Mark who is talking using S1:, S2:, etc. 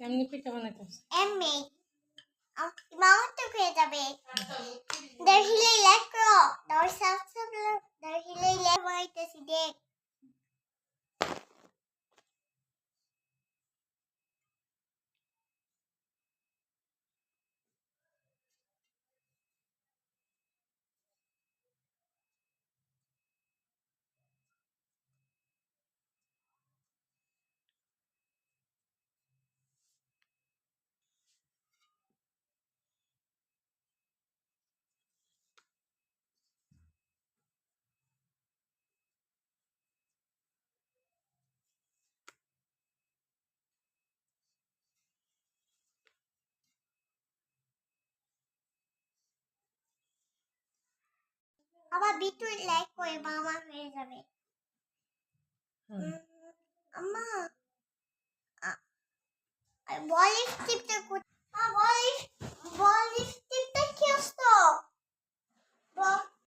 S1: কেমনি পিঠা বানাইতেছ
S2: এমনি মামা তো খেয়ে যাবে Der Hile lecker. Der ist absolut. Der Hile lecker আবার বিটু লাইক করে মামা হয়ে যাবে আম্মা বল টিপতে